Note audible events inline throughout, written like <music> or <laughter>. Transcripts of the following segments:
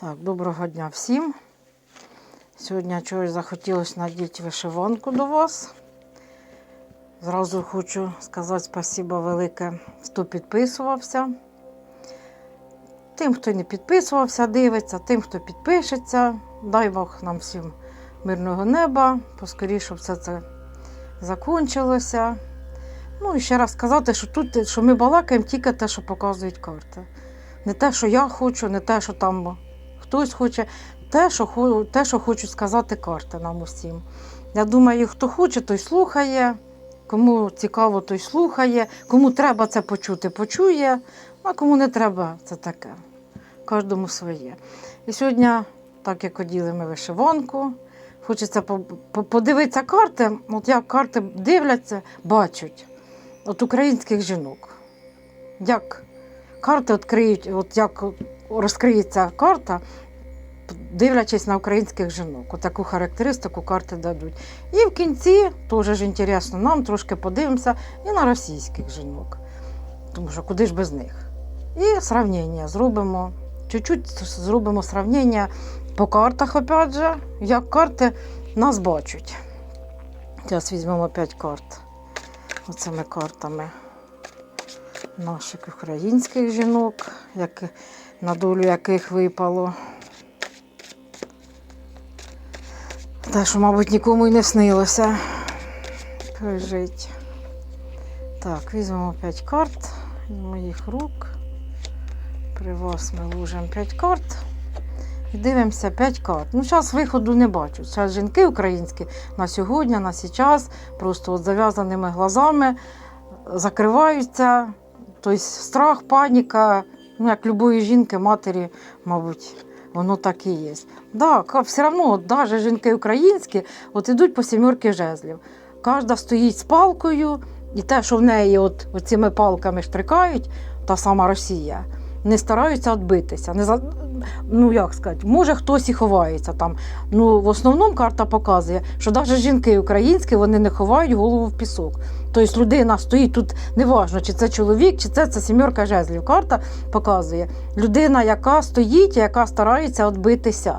Так, доброго дня всім. Сьогодні чогось захотілося надіти вишиванку до вас. Зразу хочу сказати спасибо велике, хто підписувався. Тим, хто не підписувався, дивиться, тим, хто підпишеться. Дай Бог нам всім мирного неба, поскоріше все це закінчилося. Ну і ще раз сказати, що тут що ми балакаємо тільки те, що показують карти. Не те, що я хочу, не те, що там хтось хоче, те, що, те, що хочуть сказати карти нам усім. Я думаю, хто хоче, той слухає, кому цікаво, той слухає, кому треба це почути, почує, а кому не треба, це таке. Кожному своє. І сьогодні, так як оділи ми вишиванку, хочеться по- по- подивитися карти, от як карти дивляться, бачать от українських жінок. Як карти відкриють, от як розкриється карта, дивлячись на українських жінок. Таку характеристику карти дадуть. І в кінці, теж ж інтересно, нам трошки подивимося і на російських жінок. Тому що куди ж без них? І сравнення зробимо. Чуть-чуть зробимо сравнення по картах, опять же, як карти нас бачать. Зараз візьмемо 5 карт. Оцими картами наших українських жінок, як, на долю яких випало. Те, що, мабуть, нікому й не снилося пережити. Так, візьмемо 5 карт з моїх рук. При вас ми ложимо 5 карт. І дивимося 5 карт. Ну, зараз виходу не бачу. Зараз жінки українські на сьогодні, на зараз, просто от зав'язаними глазами закриваються. Тобто страх, паніка, ну, як любої жінки, матері, мабуть, воно так і є. Да, ка- все одно, навіть жінки українські, от ідуть по сімерки жезлів. Кожна стоїть з палкою, і те, що в неї от, цими палками штрикають, та сама Росія, не стараються відбитися. Не за... Ну, як сказати, може хтось і ховається там. Ну, в основному карта показує, що навіть жінки українські вони не ховають голову в пісок. Тобто людина стоїть тут, неважно, чи це чоловік, чи це, це сімерка жезлів. Карта показує людина, яка стоїть, яка старається відбитися.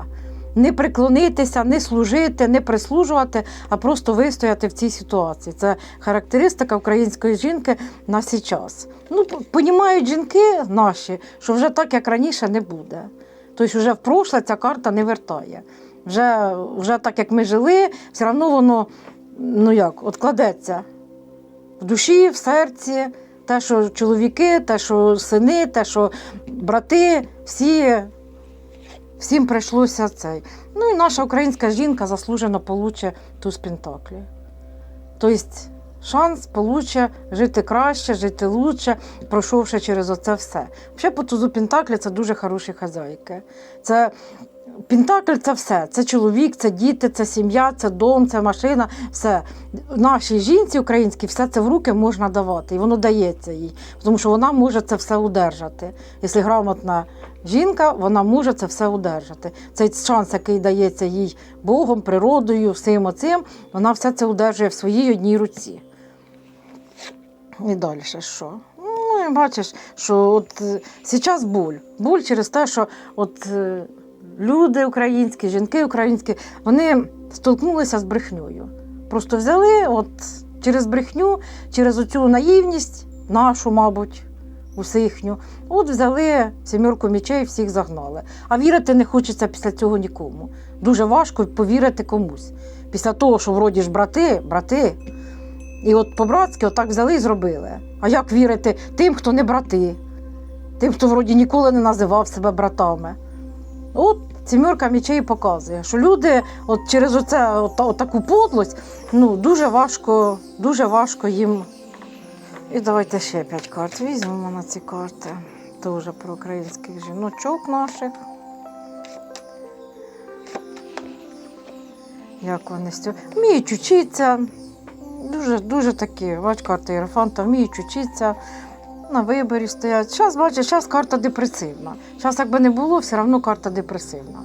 Не приклонитися, не служити, не прислужувати, а просто вистояти в цій ситуації. Це характеристика української жінки на сей час. Ну, понімають жінки наші, що вже так, як раніше, не буде. Тобто, вже в прошле ця карта не вертає. Вже, вже так, як ми жили, все одно воно ну як, откладеться в душі, в серці. Те, що чоловіки, те, що сини, те, що брати, всі, всім прийшлося цей. Ну і наша українська жінка заслужено получе туз Пентаклі. Тобто шанс получе жити краще, жити лучше, пройшовши через оце все. Взагалі по тузу Пентаклі це дуже хороші хазяйки. Це Пентакль це все. Це чоловік, це діти, це сім'я, це дом, це машина. Все. Нашій жінці українській все це в руки можна давати, і воно дається їй, тому що вона може це все удержати. Якщо грамотна жінка, вона може це все удержати. Цей шанс, який дається їй Богом, природою, всім оцим, вона все це удержує в своїй одній руці. І далі що? Ну, бачиш, що от зараз боль. Боль через те, що от е, люди українські, жінки українські, вони столкнулися з брехньою. Просто взяли от через брехню, через оцю наївність, нашу, мабуть, усихню, от взяли сімірку мічей, всіх загнали. А вірити не хочеться після цього нікому. Дуже важко повірити комусь. Після того, що вроді ж брати, брати. І от по-братськи отак взяли і зробили. А як вірити тим, хто не брати, тим, хто вроді ніколи не називав себе братами. От сімерка мічей показує, що люди от через оце, от, от таку подлость ну, дуже важко, дуже важко їм. І давайте ще п'ять карт візьмемо на ці карти. Теж про українських жіночок наших. Як вони з. Вміють учитися. Дуже, дуже такі, бач, карта Єрофанта, вміють учитися, на виборі стоять. Зараз, бачиш, зараз карта депресивна. Зараз, якби не було, все одно карта депресивна.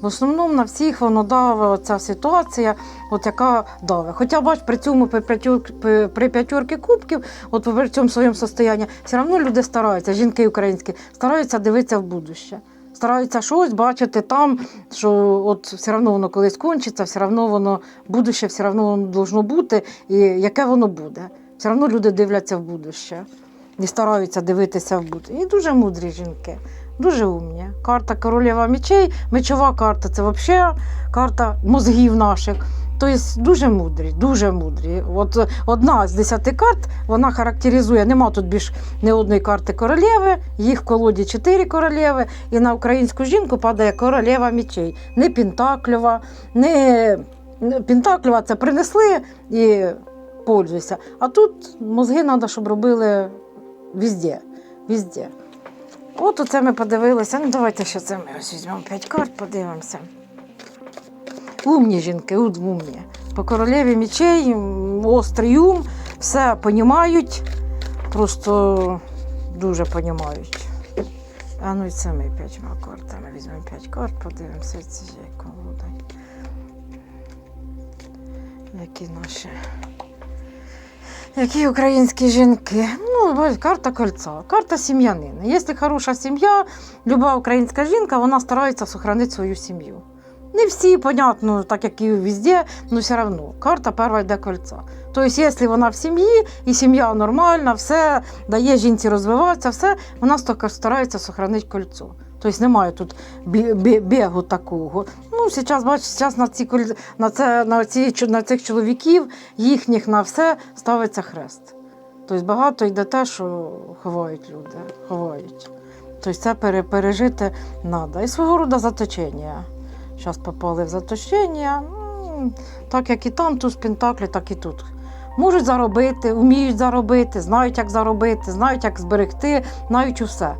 В основному на всіх воно даве ця ситуація, от яка даве. Хоча, бач, при цьому при, п'ятьорки кубків, от при цьому своєму состоянні, все одно люди стараються, жінки українські, стараються дивитися в будуще. Стараються щось бачити там, що от все одно воно колись кончиться, все одно воно будуще, все одно воно должно бути, і яке воно буде. Все одно люди дивляться в будуще і стараються дивитися в будуще. І дуже мудрі жінки, дуже умні. Карта королева мечей, мечова карта це взагалі карта мозгів наших. Тобто дуже мудрі, дуже мудрі. От одна з десяти карт вона характеризує. Нема тут більш не одної карти королеви, їх в колоді чотири королеви, і на українську жінку падає королева мечей. Не Пентакльова, не не це принесли і пользуйся. А тут мозги треба, щоб робили везде. везде. От оце ми подивилися. Ну, давайте ще це ми ось візьмемо 5 карт, подивимося. Умні жінки, умні. По королеві мечей, острий ум, все понімають, просто дуже понімають. А ну і це ми п'ятьма картами. Візьмемо 5 карт, подивимося цієї колоди. Які наші. Які українські жінки? Ну, карта кольця, карта сім'янина. Якщо хороша сім'я, люба українська жінка, вона старається сохранити свою сім'ю. Не всі, понятно, так як і везде, але все одно карта перша йде кольця. Тобто, якщо вона в сім'ї, і сім'я нормальна, все дає жінці розвиватися, все, вона старається сохранити кольцо. Тобто немає тут бі- бі- бігу такого. Ну, зараз, бачиш, зараз на, ці, на, це, на, ці, на цих чоловіків, їхніх на все ставиться хрест. Тобто багато йде те, що ховають люди, ховають. Тобто це пере, пережити треба. І свого роду заточення. Зараз попали в заточення. Так як і там, тут з Пентаклі, так і тут. Можуть заробити, вміють заробити, знають, як заробити, знають, як зберегти, знають усе.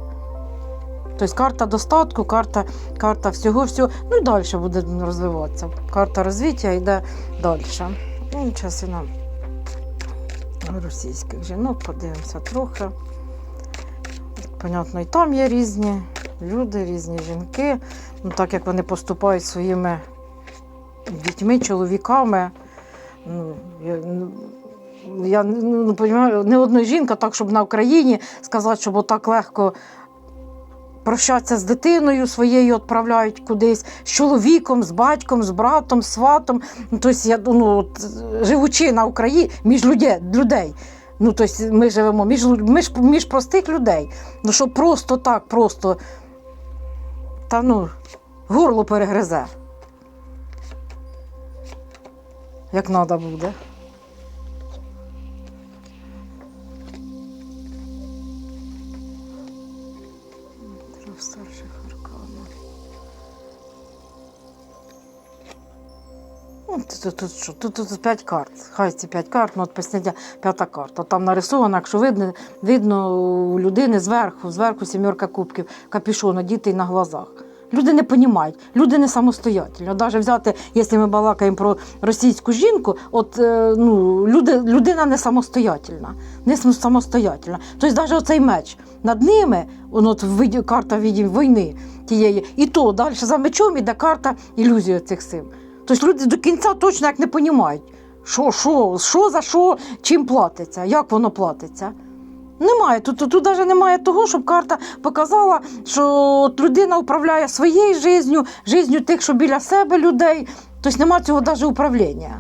Тобто карта достатку, карта, карта всього, всього. Ну і далі буде розвиватися. Карта розвиття йде далі. Ну, зараз і нам російських жінок подивимося трохи. Понятно, і там є різні люди, різні жінки. Ну, так як вони поступають своїми дітьми, чоловіками. Ну, я, ну, я ну, розумію, не одна жінка, так, щоб на Україні сказати, щоб отак легко прощатися з дитиною своєю, відправляють кудись, з чоловіком, з батьком, з братом, з сватом. Ну, тобто, я, ну, от, живучи на Україні між людей. Ну, тобто ми живемо між, між, між простих людей. Ну, що просто так, просто та ну, горло перегризе. Як треба буде. Трьох старших арканів. Ну, Тут, тут, тут, що? Тут, тут, 5 карт. Хай ці 5 карт, ну от посняття п'ята карта. Там нарисовано, якщо видно, видно у людини зверху, зверху сімерка кубків, капішон одітий на глазах. Люди не розуміють, люди не самостоятельні. Навіть взяти, якщо ми балакаємо про російську жінку, от е, ну, люди, людина не самостоятельна. Не самостоятельна. Тобто навіть оцей меч над ними, он от карта війни тієї, і то далі за мечом іде карта ілюзії цих сил. Тобто люди до кінця точно як не розуміють, що, що, що за що, чим платиться, як воно платиться. Немає. Тут, тут, тут навіть немає того, щоб карта показала, що людина управляє своєю життю, життю тих, що біля себе людей. Тобто немає цього навіть управління.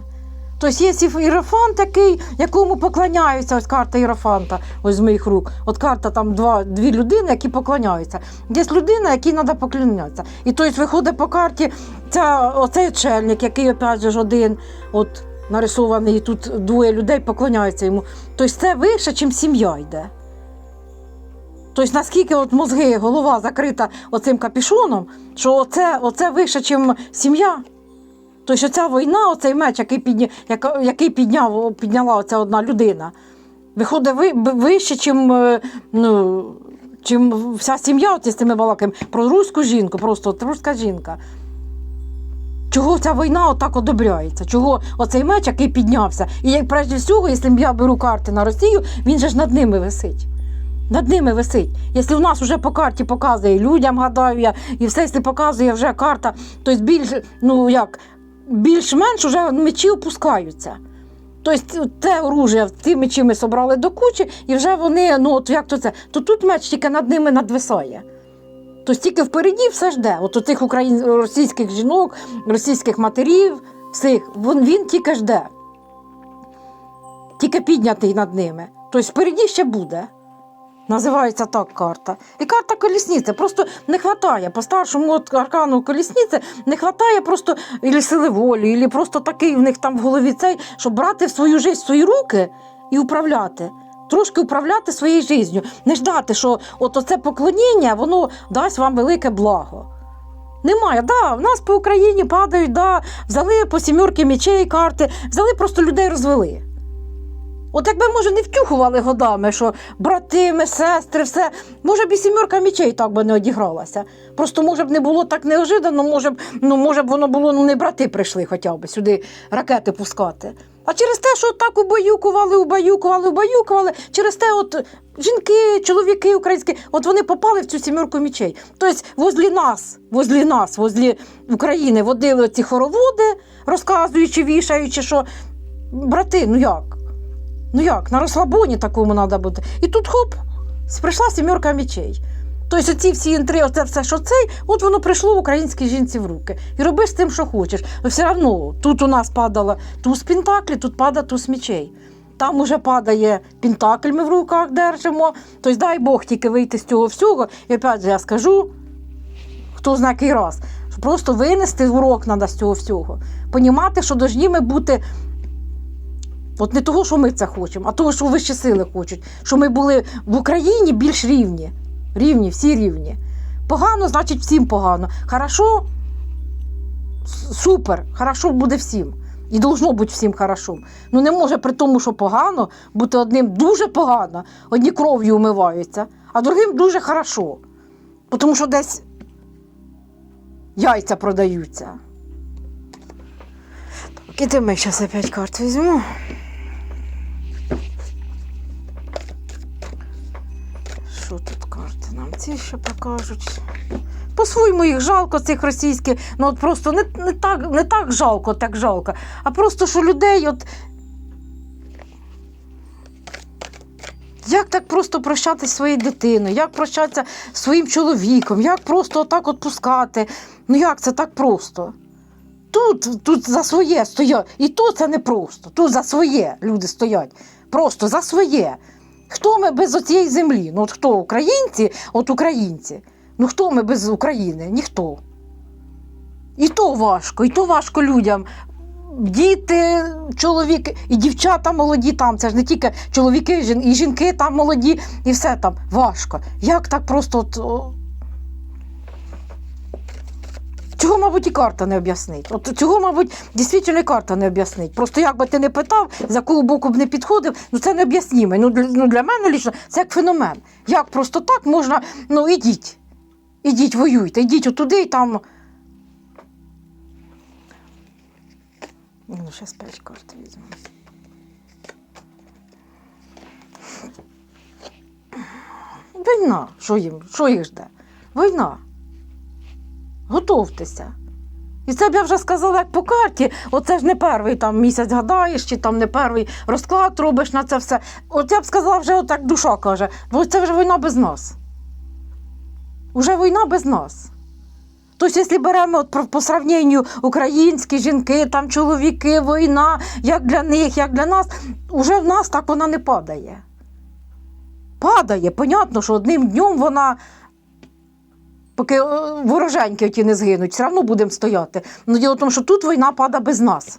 Тобто є іерофант такий, якому поклоняються, ось карта іерофанта, ось з моїх рук. От карта там два, дві людини, які поклоняються. Є людина, якій треба поклонятися. І тобто виходить по карті ця, оцей чельник, який опять же один, от нарисований, і тут двоє людей поклоняються йому. Тобто це вище, ніж сім'я йде. Тобто, наскільки от мозги, голова закрита оцим капішоном, що оце, оце вище, ніж сім'я. Тобто ця війна, оцей меч, який, підня, який підняв, підняла оця одна людина, виходить вище, чим, е, ну, чим вся сім'я, от, якщо ми балакаємо про руську жінку, просто от руська жінка. Чого ця війна отак одобряється? Чого оцей меч, який піднявся? І як прежде всього, якщо я беру карти на Росію, він же ж над ними висить. Над ними висить. Якщо в нас вже по карті показує людям, гадаю я, і все, якщо показує вже карта, то більш, ну як, більш-менш вже мечі опускаються. Тобто те оружие, ті мечі ми собрали до кучі, і вже вони, ну от як то це, то тут меч тільки над ними надвисає. Тобто тільки впереді все жде. От цих україн... російських жінок, російських матерів, всіх, він, він тільки жде. Тільки піднятий над ними. Тобто впереді ще буде. Називається так карта. І карта колісниці. Просто не вистачає. По старшому от аркану колісниці не вистачає просто ілі сили волі, ілі просто такий в них там в голові цей, щоб брати в свою життя в свої руки і управляти. Трошки управляти своєю життю. Не ждати, що от оце поклоніння, воно дасть вам велике благо. Немає, да, в нас по Україні падають, да, взяли по сімерки мечей карти, взяли, просто людей розвели. От якби, може, не втюхували годами, що брати, ми, сестри, все, може б і сімерка мічей так би не одігралася. Просто, може б, не було так неожиданно, може б, ну, може б воно було, ну не брати прийшли хоча б сюди ракети пускати. А через те, що так убаюкували, убаюкували, убаюкували, через те, от жінки, чоловіки українські, от вони попали в цю сімерку мічей. Тобто, возле нас, возле нас, возле України водили ці хороводи, розказуючи, вішаючи, що брати, ну як? Ну як, на розслабоні такому треба бути. І тут хоп, прийшла сімерка мечей. Тобто ці всі інтри, оце все, що цей, от воно прийшло українській жінці в руки. І роби з тим, що хочеш. Але все одно тут у нас падала туз пентаклі, тут падає туз мечей. Там уже падає пентакль, ми в руках держимо. Тобто, дай Бог тільки вийти з цього всього. І опять же я скажу, хто знає який раз, що просто винести урок треба з цього всього. Понімати, що повинні ми бути От не того, що ми це хочемо, а того, що вищі сили хочуть. Що ми були в Україні більш рівні. Рівні, всі рівні. Погано, значить, всім погано. Хорошо, супер, хорошо буде всім. І должно бути всім хорошо. Ну не може при тому, що погано, бути одним дуже погано, одні кров'ю умиваються, а другим дуже хорошо. Тому що десь яйця продаються. Так, і ми зараз опять карту візьму. Що тут ці ще покажуть? По-своєму їх жалко, цих російських. Ну от просто не, не, так, не так жалко, так жалко, а просто що людей от. Як так просто прощатися своєю дитиною, як прощатися своїм чоловіком, як просто отак от пускати? Ну як це так просто? Тут, тут за своє стоять. І то це не просто. Тут за своє люди стоять. Просто за своє. Хто ми без оцієї землі? Ну от хто українці, от українці. Ну хто ми без України? Ніхто. І то важко, і то важко людям. Діти, чоловіки, і дівчата молоді там. Це ж не тільки чоловіки, і жінки там молоді, і все там важко. Як так просто от. Цього, мабуть, і карта не об'яснить. От цього, мабуть, дійсно і карта не об'яснить. Просто як би ти не питав, з якого боку б не підходив, ну це не об'ясніме. Ну ну, для мене лічно це як феномен. Як просто так можна, ну ідіть. Ідіть, воюйте, ідіть отуди і там. Ну, зараз п'ять карт візьму. Війна. Що їм? Що їх жде? Війна. Готовтеся. І це б я вже сказала, як по карті. Оце ж не перший там місяць гадаєш, чи там не перший розклад робиш на це все. От я б сказала, вже отак душа каже, бо це вже війна без нас. Уже війна без нас. Тобто, якщо беремо от по- сравненню українські жінки, там чоловіки, війна, як для них, як для нас, уже в нас так вона не падає. Падає, понятно, що одним днем вона поки е, вороженьки ті не згинуть, все одно будемо стояти. Ну, діло в тому, що тут війна пада без нас.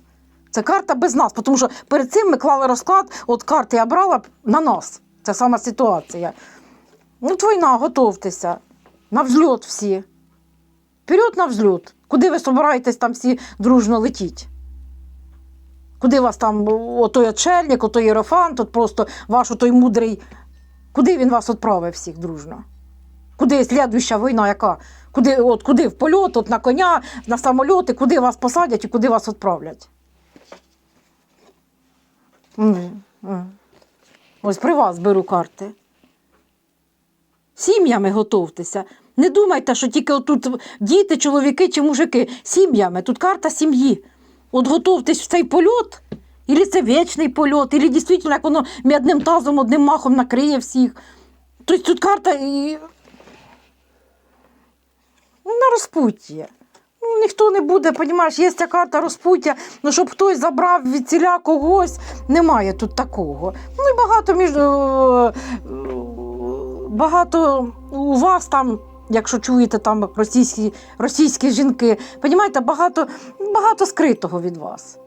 Це карта без нас, тому що перед цим ми клали розклад, от карти я брала на нас. Це сама ситуація. От війна, готовтеся. На взльот всі. Вперед на взльот. Куди ви собираєтесь там всі дружно летіть? Куди вас там отой очельник, отой єрофант, от просто ваш той мудрий. Куди він вас відправив всіх дружно? Куди слідуюча війна, яка? Куди, от, куди в польот, от на коня, на самольоти, куди вас посадять і куди вас відправлять? Ось при вас беру карти. Сім'ями готовтеся. Не думайте, що тільки отут діти, чоловіки чи мужики. Сім'ями. Тут карта сім'ї. От готовтесь в цей польот, Ілі це вічний польот, ілі дійсно, як воно м'ядним тазом одним махом накриє всіх. Тобто тут карта розпуття. Ну, ніхто не буде, понімаєш, є ця карта розпуття, ну щоб хтось забрав від ціля когось, немає тут такого. Ну і багато між. е, е, Багато у вас там, якщо чуєте там російські, російські жінки, понімаєте, багато, багато скритого від вас.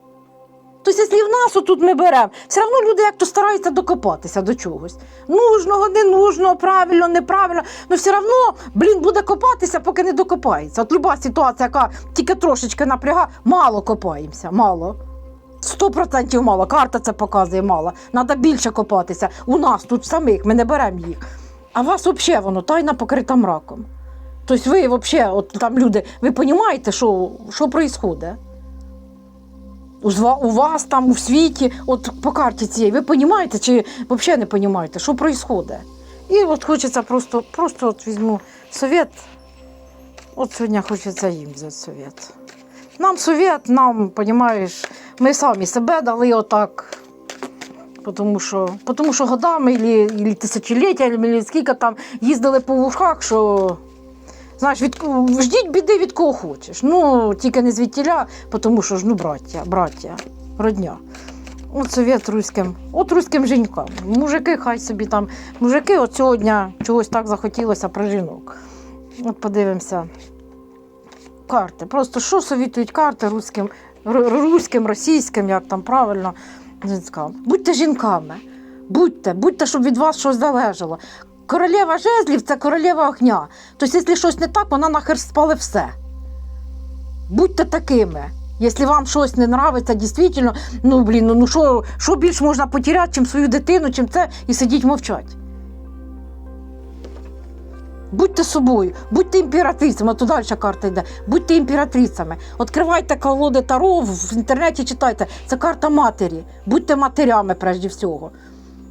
Тобто, якщо нас отут ми беремо, все одно люди як то стараються докопатися до чогось. Нужного, не нужного, правильно, неправильно. Ну все одно, блін, буде копатися, поки не докопається. От люба ситуація, яка тільки трошечки напряга, мало копаємося, мало. Сто процентів мало. Карта це показує мало. Треба більше копатися. У нас тут самих, ми не беремо їх. А вас взагалі воно тайна покрита мраком. Тобто ви взагалі, от там люди, ви розумієте, що, що відбувається? У, вас там у світі, от по карті цієї, ви розумієте чи взагалі не розумієте, що відбувається? І от хочеться просто, просто от візьму совет. От сьогодні хочеться їм взяти совет. Нам совет, нам, розумієш, ми самі себе дали отак. Тому що, тому що годами, ілі, ілі тисячоліття, ілі скільки там їздили по вушках, що Знаєш, від, ждіть біди від кого хочеш. Ну, тільки не звідтіля, тому що ж ну, браття, браття, родня. От совет руським, от руським жінкам. Мужики, хай собі там. Мужики от сьогодні чогось так захотілося про жінок. От подивимося. Карти. Просто що совітують карти руським, руським, російським, як там правильно. жінкам. Будьте жінками. Будьте, будьте, щоб від вас щось залежало. Королева жезлів це королева огня. Тобто, якщо щось не так, вона нахер спали все. Будьте такими. Якщо вам щось не нравиться, дійсно, ну блін, ну, ну що, що більш можна потеряти, чим свою дитину, чим це, і сидіть мовчать. Будьте собою, будьте імператрицями, а то далі карта йде. Будьте імператрицями. Відкривайте колоди Таро, в інтернеті читайте. Це карта матері. Будьте матерями прежде всього.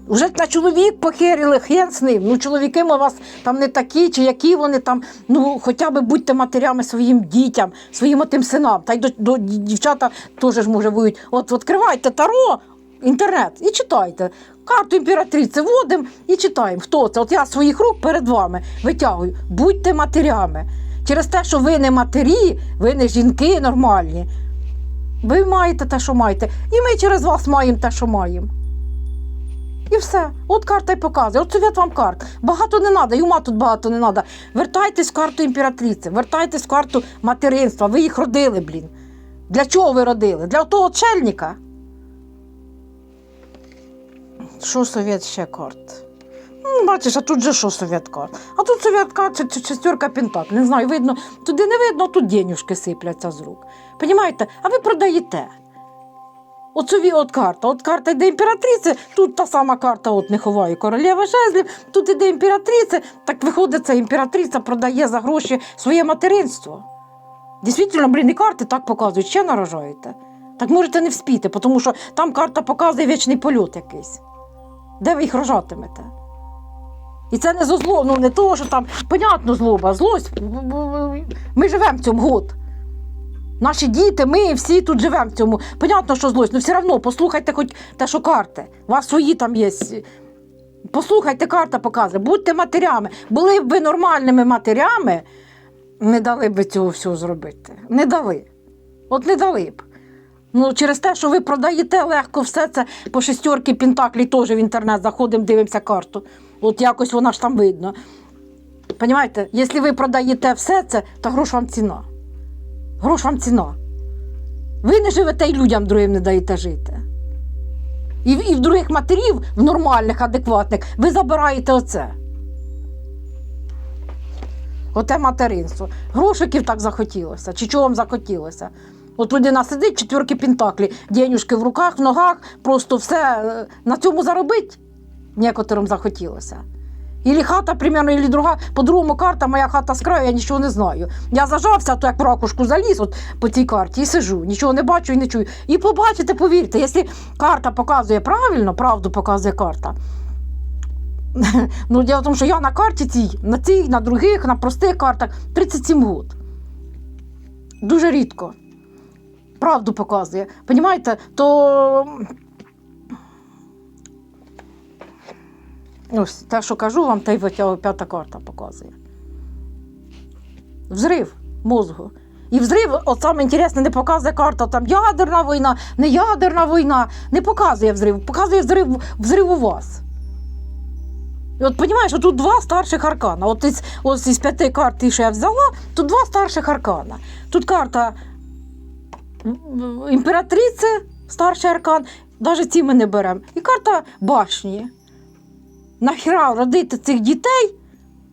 Уже на чоловік похерили, хрен з ним. Ну, чоловіки у вас там не такі, чи які вони там. Ну, хоча б будьте матерями своїм дітям, своїм отим синам. Та й до, до дівчата теж ж може воюють. От відкривайте таро, інтернет і читайте. Карту імператриці вводимо і читаємо. Хто це? От я своїх рук перед вами витягую. Будьте матерями. Через те, що ви не матері, ви не жінки нормальні. Ви маєте те, що маєте. І ми через вас маємо те, що маємо. І все. От карта й показує. От совет вам карт. Багато не треба, і ума тут багато не треба. Вертайтесь в карту імператриці, вертайтесь в карту материнства. Ви їх родили, блін. Для чого ви родили? Для того отшельника? Що совет ще карт? Ну, бачиш, а тут же що совет карт? А тут совет карт це шестерка пентак. Не знаю, видно, туди не видно, а тут денюжки сипляться з рук. Понімаєте? А ви продаєте. Оцові от карта. От карта йде імператриця, тут та сама карта от не ховає королева жезлів, тут іде імператриця, так виходить, ця імператриця продає за гроші своє материнство. Дійсно, блін, і карти так показують, ще наражаєте. Так можете не вспіти, тому що там карта показує вічний польот якийсь. Де ви їх рожатимете? І це не зо зло, ну не того, що там, понятно, злоба, злость. Ми живемо в цьому год. Наші діти, ми всі тут живемо в цьому. Понятно, що злость, але все одно послухайте хоч те, що карти. У вас свої там є. Послухайте, карта показує. Будьте матерями. Були б ви нормальними матерями, не дали б цього всього зробити. Не дали. От не дали б. Ну, через те, що ви продаєте легко все це по шестерки Пентаклі, теж в інтернет заходимо, дивимося карту. От якось вона ж там видно. Понімаєте, якщо ви продаєте все це, то грош вам ціна. Грош вам ціна. Ви не живете і людям другим не даєте жити. І, і в других матерів, в нормальних, адекватних, ви забираєте оце. Оте материнство. Грошиків так захотілося. Чи чого вам захотілося? От людина сидить, четверки пентаклі, денюжки в руках, в ногах, просто все е, на цьому заробить. Некоторим захотілося. Ілі хата, примерно, ілі друга, по-другому карта, моя хата з краю, я нічого не знаю. Я зажався, то як в ракушку заліз от по цій карті і сижу, нічого не бачу і не чую. І побачите, повірте, якщо карта показує правильно, правду показує карта. <laughs> Ну, діло в тому, що я на карті цій, на цій, на других, на простих картах 37 год. Дуже рідко. Правду показує. Понімаєте, то Ось те, що кажу вам, та й п'ята карта показує. Взрив. мозгу. І взрив, от саме інтересне, не показує карта там ядерна війна, не ядерна війна, не показує взрив, показує взрив, взрив у вас. І от розумієш, тут два старших аркана. От із, ось із п'яти карт, що я взяла, тут два старших аркана. Тут карта імператриці, старший аркан, навіть ці ми не беремо. І карта башні. Нахіра родити цих дітей,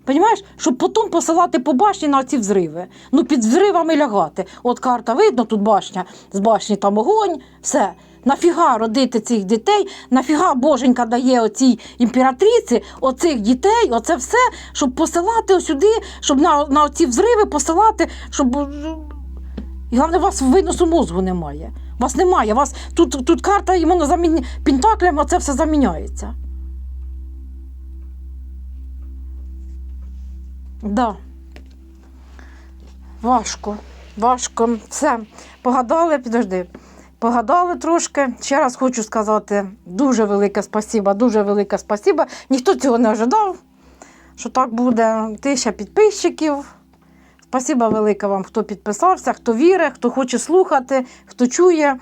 Понімаєш, щоб потім посилати по башні на ці взриви. Ну, під взривами лягати. От карта видно, тут башня, з башні там огонь, все. Нафіга родити цих дітей, нафіга боженька дає оцій імператриці оцих дітей, оце все, щоб посилати сюди, щоб на, на ці взриви посилати, щоб. І головне, у вас виносу мозгу немає. Вас немає. Вас, тут, тут карта іменно замін... пентаклями, оце все заміняється. Да. Важко, важко. Все. Погадали, підожди. Погадали трошки. Ще раз хочу сказати дуже велике спасіба, дуже велике спасіба. Ніхто цього не ожидав, що так буде. Тисяча підписчиків. Спасіба велике вам, хто підписався, хто вірить, хто хоче слухати, хто чує.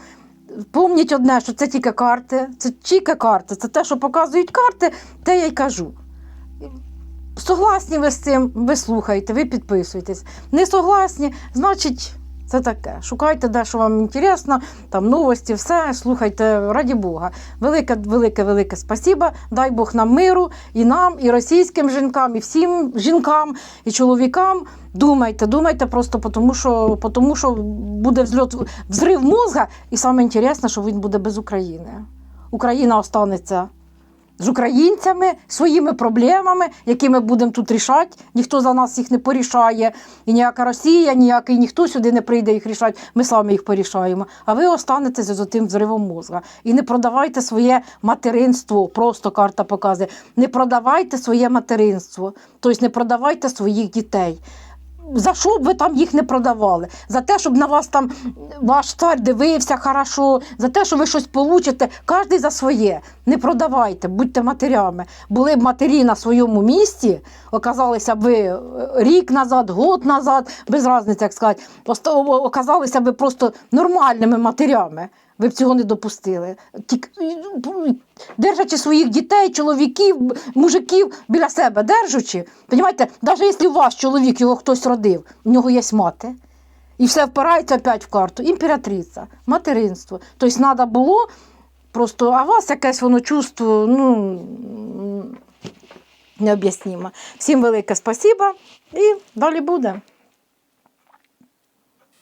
Помніть одне, що це тільки карти, це тільки карти, це те, що показують карти, те я й кажу. Согласні ви з цим, ви слухаєте, ви підписуєтесь. Не согласні, значить, це таке. Шукайте, де що вам інтересно, там новості, все, слухайте, раді Бога. Велике, велике, велике спасіба. Дай Бог нам миру і нам, і російським жінкам, і всім жінкам, і чоловікам. Думайте, думайте просто тому, що, тому що буде взльот, взрив мозга, і саме інтересне, що він буде без України. Україна останеться з українцями, своїми проблемами, які ми будемо тут рішати. Ніхто за нас їх не порішає. І ніяка Росія, ніякий ніхто сюди не прийде їх рішати. Ми самі їх порішаємо. А ви останетеся з тим взривом мозга. І не продавайте своє материнство. Просто карта показує. Не продавайте своє материнство, тобто не продавайте своїх дітей. За що б ви там їх не продавали? За те, щоб на вас там ваш цар дивився хорошо, за те, що ви щось получите, кожен за своє. Не продавайте, будьте матерями. Були б матері на своєму місці, оказалися б ви е, рік назад, год назад, без різниці, як сказати, оказалися б просто нормальними матерями. Ви б цього не допустили. Тільки, держачи своїх дітей, чоловіків, мужиків біля себе, держачи. Понімаєте, навіть якщо у вас чоловік, його хтось родив, у нього є мати. І все впирається опять в карту. Імператриця, материнство. Тобто треба було просто, а у вас якесь воно чувство, ну необ'яснімо. Всім велике спасіба і далі буде.